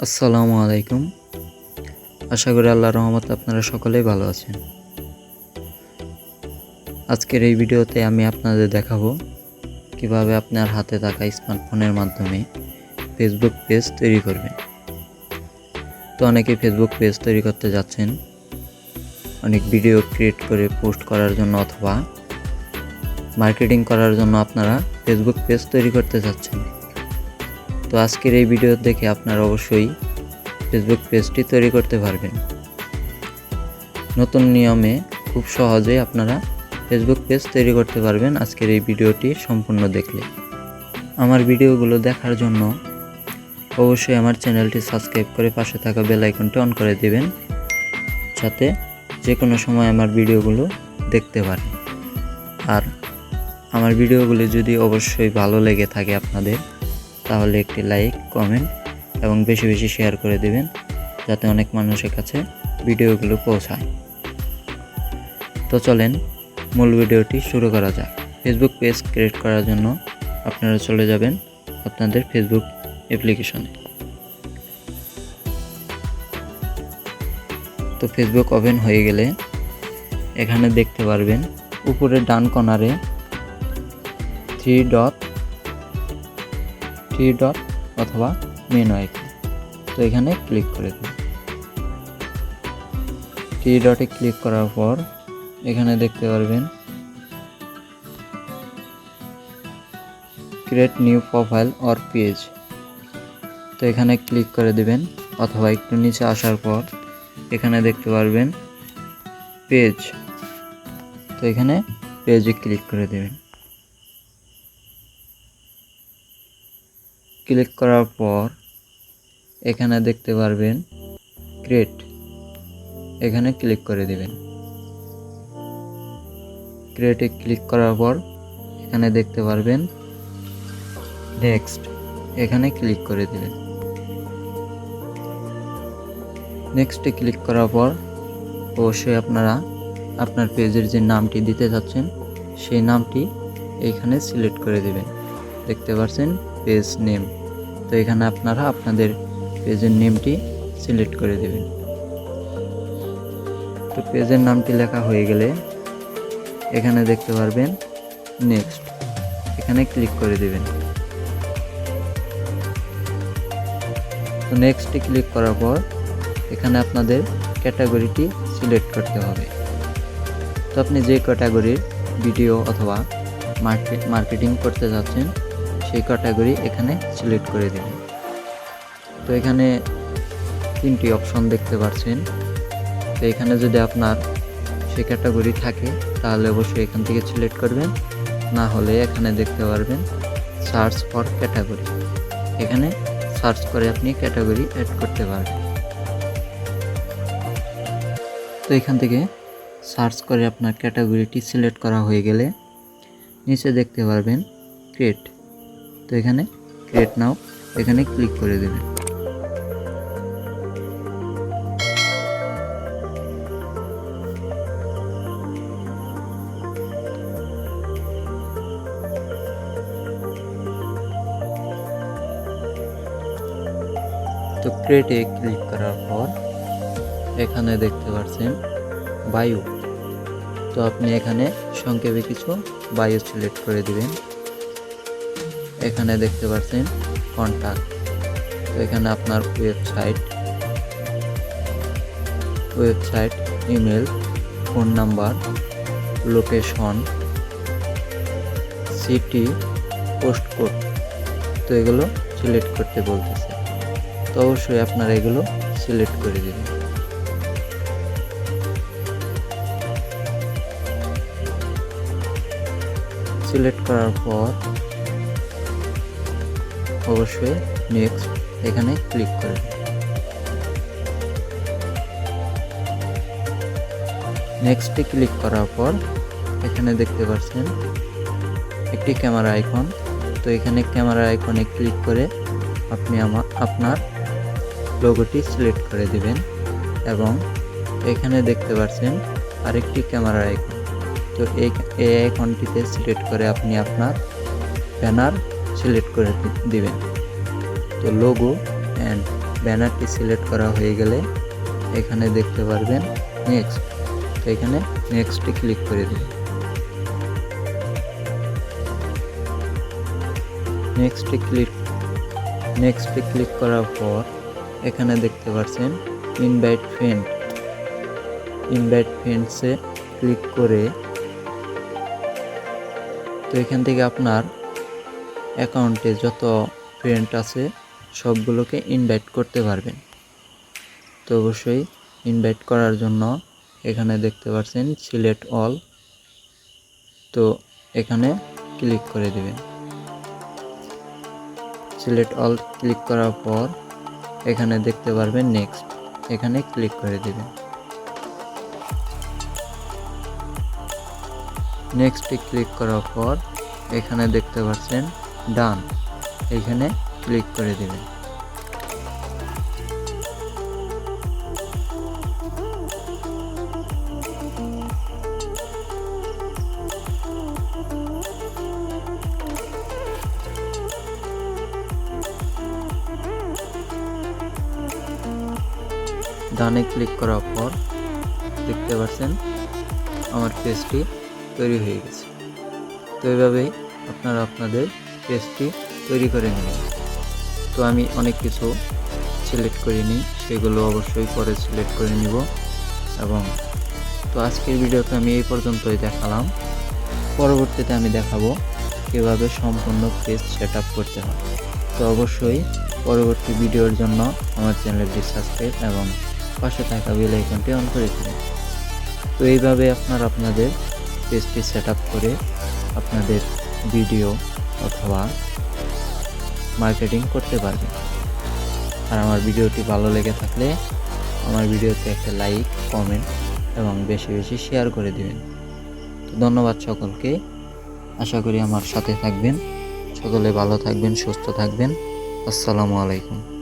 আসসালামু আলাইকুম। আশা করি আল্লাহ রহমত আপনারা সকলেই ভালো আছেন। আজকের এই ভিডিওতে আমি আপনাদের দেখাবো কীভাবে আপনার হাতে থাকা স্মার্টফোনের মাধ্যমে ফেসবুক পেজ তৈরি করবেন। তো অনেকে ফেসবুক পেজ তৈরি করতে যাচ্ছেন, অনেক ভিডিও ক্রিয়েট করে পোস্ট করার জন্য অথবা মার্কেটিং করার জন্য আপনারা ফেসবুক পেজ তৈরি করতে যাচ্ছেন। তো আজকের এই ভিডিও দেখে আপনারা অবশ্যই ফেসবুক পেজটি তৈরি করতে পারবেন। নতুন নিয়মে খুব সহজেই আপনারা ফেসবুক পেজ তৈরি করতে পারবেন আজকের এই ভিডিওটি সম্পূর্ণ দেখলে। আমার ভিডিওগুলো দেখার জন্য অবশ্যই আমার চ্যানেলটি সাবস্ক্রাইব করে পাশে থাকা বেল আইকনটি অন করে দিবেন, যাতে যে কোনো সময় আমার ভিডিওগুলো দেখতে পারেন। আর আমার ভিডিওগুলি যদি অবশ্যই ভালো লেগে থাকে আপনাদের তাহলে একটি লাইক কমেন্ট এবং বেশি বেশি শেয়ার করে দেবেন, যাতে অনেক মানুষের কাছে ভিডিওগুলো পৌঁছায়। তো চলেন, মূল ভিডিওটি শুরু করা যাক। ফেসবুক পেজ ক্রিয়েট করার জন্য আপনারা চলে যাবেন আপনাদের ফেসবুক অ্যাপ্লিকেশনে তো ফেসবুক ওপেন হয়ে গেলে এখানে দেখতে পারবেন উপরে ডান কর্নারে থ্রি ডট থ্রি ডট অথবা মেনু আইকন তো এখানে ক্লিক করে দিন। থ্রি ডটে ক্লিক করার পর এখানে দেখতে পারবেন create new profile or page তো এখানে ক্লিক করে দিবেন, অথবা একটু নিচে আসার পর এখানে দেখতে পারবেন পেজ তো এখানে পেজে ক্লিক করে দেবেন। ক্লিক করার পর এখানে দেখতে পারবেন ক্রিয়েট এখানে ক্লিক করে দিবেন। ক্রিয়েটে ক্লিক করার পর এখানে দেখতে পারবেন নেক্সট এখানে ক্লিক করে দিবেন। নেক্সটে ক্লিক করার পর অবশ্যই আপনারা আপনার পেজের যে নামটি দিতে যাচ্ছেন সেই নামটি এখানে সিলেক্ট করে দিবেন। দেখতে পাচ্ছেন পেজ নেম তো এখানে আপনারা আপনাদের পেজের নেমটি সিলেক্ট করে দেবেন। তো পেজের নামটি লেখা হয়ে গেলে এখানে দেখতে পারবেন নেক্সট এখানে ক্লিক করে দেবেন। তো নেক্সটে ক্লিক করার পর এখানে আপনাদের ক্যাটাগরিটি সিলেক্ট করতে হবে। তো আপনি যে ক্যাটাগরির ভিডিও অথবা মার্কেট করতে যাচ্ছেন সেই ক্যাটাগরি এখানে সিলেক্ট করে দেবেন তো এখানে তিনটি অপশন দেখতে পাচ্ছেন। তো এখানে যদি আপনার সে ক্যাটাগরি থাকে, তাহলে অবশ্যই এখান থেকে সিলেক্ট করবেন। না হলে এখানে দেখতে পারবেন সার্চ ফর ক্যাটাগরি এখানে সার্চ করে আপনি ক্যাটাগরি অ্যাড করতে পারবেন। তো এখান থেকে সার্চ করে আপনার ক্যাটাগরিটি সিলেক্ট করা হয়ে গেলে নিচে দেখতে পারবেন ক্রিয়েট তো এখানে ক্রিয়েট নাও এখানে ক্লিক করে দেবেন তো ক্রিয়েটে ক্লিক করার পর, এখানে দেখতে পাচ্ছেন বায়ু তো আপনি এখানে সংক্ষেপে কিছু বায়ু সিলেক্ট করে দিবেন। এখানে দেখতে পাচ্ছেন কন্ট্যাক্ট তো এখানে আপনার website website email phone number location city post code তো এগুলো সিলেক্ট করতে বলতেছে। তো অবশ্যই আপনারা এগুলো সিলেক্ট করে দেবেন। সিলেক্ট করার পর অবশ্যই নেক্সট এখানে ক্লিক করবেন নেক্সটে ক্লিক করার পর এখানে দেখতে পাচ্ছেন একটি ক্যামেরা আইকন তো এখানে ক্যামেরা আইকনে ক্লিক করে আপনি আমার আপনার লোগোটি সিলেক্ট করে দিবেন এবং এখানে দেখতে পাচ্ছেন আরেকটি ক্যামেরা আইকন তো এই এই আইকনটিতে সিলেক্ট করে আপনি আপনার ব্যানার সিলেক্ট করে দিবেন। তো লোগো অ্যান্ড ব্যানারটি সিলেক্ট করা হয়ে গেলে এখানে দেখতে পারবেন নেক্সট তো এখানে নেক্সটে ক্লিক করে দিন। নেক্সটে ক্লিক নেক্সটে ক্লিক করার পর এখানে দেখতে পাচ্ছেন ইনভাইট ফ্রেন্ড ইনভাইট ফ্রেন্ডসে ক্লিক করে তো এখান থেকে আপনার অ্যাকাউন্টে যত ফ্রেন্ড আছে, সবগুলোকে ইনভাইট করতে পারবেন। তো অবশ্যই ইনভাইট করার জন্য এখানে দেখতে পাচ্ছেন সিলেক্ট অল তো এখানে ক্লিক করে দেবেন। সিলেক্ট অল ক্লিক করার পর এখানে দেখতে পারবেন নেক্সট এখানে ক্লিক করে দেবেন। নেক্সটে ক্লিক করার পর এখানে দেখতে পাচ্ছেন ডান। এখানে ক্লিক করে দেবেন। ডানে ক্লিক করার পর দেখতে পাচ্ছেন আমার পেজটি তৈরি হয়ে গেছে। তো এইভাবেই আপনারা আপনাদের পেজটি তৈরি করে নেবেন তো আমি অনেক কিছু সিলেক্ট করে নিই, সেগুলো অবশ্যই পরে সিলেক্ট করে নিব। এবং তো আজকের ভিডিওতে আমি এই পর্যন্তই দেখালাম। পরবর্তীতে আমি দেখাবো কীভাবে সম্পূর্ণ পেজ সেট করতে হয়। তো অবশ্যই পরবর্তী ভিডিওর জন্য আমার চ্যানেলটি সাবস্ক্রাইব এবং পাশে থাকা বেল আইকনটি অন করে দিন। তো এইভাবে আপনারা আপনাদের পেজটি সেট করে আপনাদের ভিডিও অথবা মার্কেটিং করতে পারবেন। আর আমার ভিডিওটি ভালো লেগে থাকলে আমার ভিডিওতে একটা লাইক কমেন্ট এবং বেশি বেশি শেয়ার করে দিবেন। তো ধন্যবাদ সকলকে। আশা করি আমার সাথে থাকবেন। সকলে ভালো থাকবেন, সুস্থ থাকবেন। আসসালামু আলাইকুম।